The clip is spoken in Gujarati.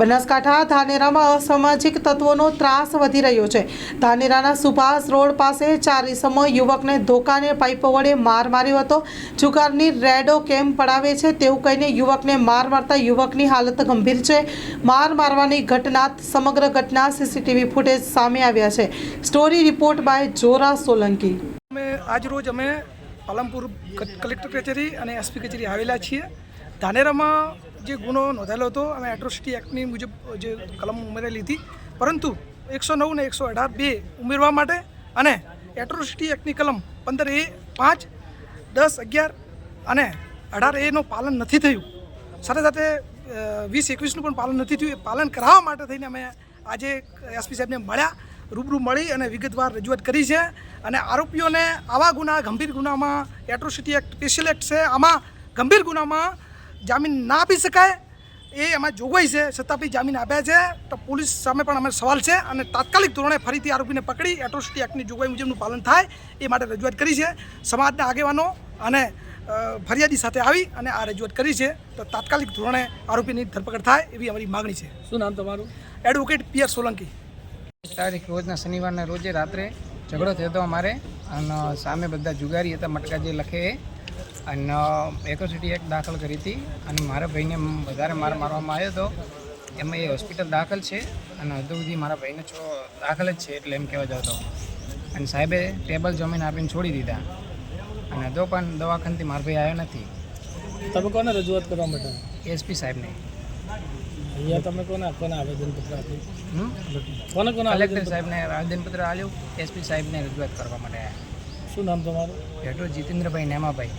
બનાસકાંઠા ધાનેરામાં અસામાજિક તત્વોનો ત્રાસ વધી રહ્યો છે. ધાનેરાના સુભાષ રોડ પાસે ચાર ઇસમો યુવકને ધોકાને પાઇપો વડે માર માર્યો હતો. જુગારની રેડો કેમ પડાવે છે તેવું કહીને યુવકને માર મારતા યુવકની હાલત ગંભીર છે. માર મારવાની ઘટના, સમગ્ર ઘટના સીસીટીવી ફૂટેજ સામે આવ્યા છે. Story report by Jora Solanki. અમે આજ રોજ અમે પાલમપુર કલેક્ટર કચેરી અને એસપી કચેરી આવેલા છીએ. ધાનેરામાં જે ગુનો નોંધાયેલો હતો, અમે એટ્રોસિટી એક્ટની મુજબ જે કલમ ઉમેરેલી હતી. પરંતુ એકસો નવ ને એકસો અઢાર બે ઉમેરવા માટે અને એટ્રોસિટી એક્ટની કલમ પંદર એ પાંચ, દસ અગિયાર અને અઢાર એનું પાલન નથી થયું. સાથે સાથે વીસ એકવીસનું પણ પાલન નથી થયું. એ પાલન કરાવવા માટે થઈને અમે આજે એસપી સાહેબને મળ્યા, રૂબરૂ મળી અને વિગતવાર રજૂઆત કરી છે અને આરોપીઓને આવા ગુના, ગંભીર ગુનામાં એટ્રોસિટી એક્ટ, સ્પેશિયલ એક્ટ છે. આમાં ગંભીર ગુનામાં જામીન ના આપી શકાય એ એમાં જોગવાઈ છે છતાં બી જામીન આપ્યા છે. તો પોલીસ સામે પણ અમે સવાલ છે અને તાત્કાલિક ધોરણે ફરીથી આરોપીને પકડી એટ્રોસિટી એક્ટની જોગવાઈ મુજબનું પાલન થાય એ માટે રજૂઆત કરી છે. સમાજના આગેવાનો અને ફરિયાદી સાથે આવી અને આ રજૂઆત કરી છે. તો તાત્કાલિક ધોરણે આરોપીની ધરપકડ થાય એવી અમારી માગણી છે. શું નામ તમારું? એડવોકેટ પિયર સોલંકી. તારીખ રોજના શનિવારના રોજે રાત્રે ઝઘડો થયો હતો અમારે અને સામે બધા જુગારી હતા મટકા જે લખે અને એકોસિટી એક દાખલ કરી હતી અને મારા ભાઈને વધારે માર મારવામાં આવ્યો હતો. એમાં એ હોસ્પિટલ દાખલ છે અને હજુ સુધી મારા ભાઈને છો દાખલ જ છે એટલે એમ કહેવા જતો અને સાહેબે ટેબલ જમીન આપીને છોડી દીધા. અને હજુ પણ દવાખાનથી મારો ભાઈ આવ્યો નથી. તમે કોને રજૂઆત કરવા માટે? એસપી સાહેબને. અહીંયા તમે કોને કોને આવેદનપત્ર આપ્યું? કોને કોને કલેક્ટર સાહેબને આવેદનપત્ર આપ્યું. એસપી સાહેબને રજૂઆત કરવા માટે આવ્યા. શું નામ તમારું? ભેટો જીતેન્દ્રભાઈ નેમાભાઈ.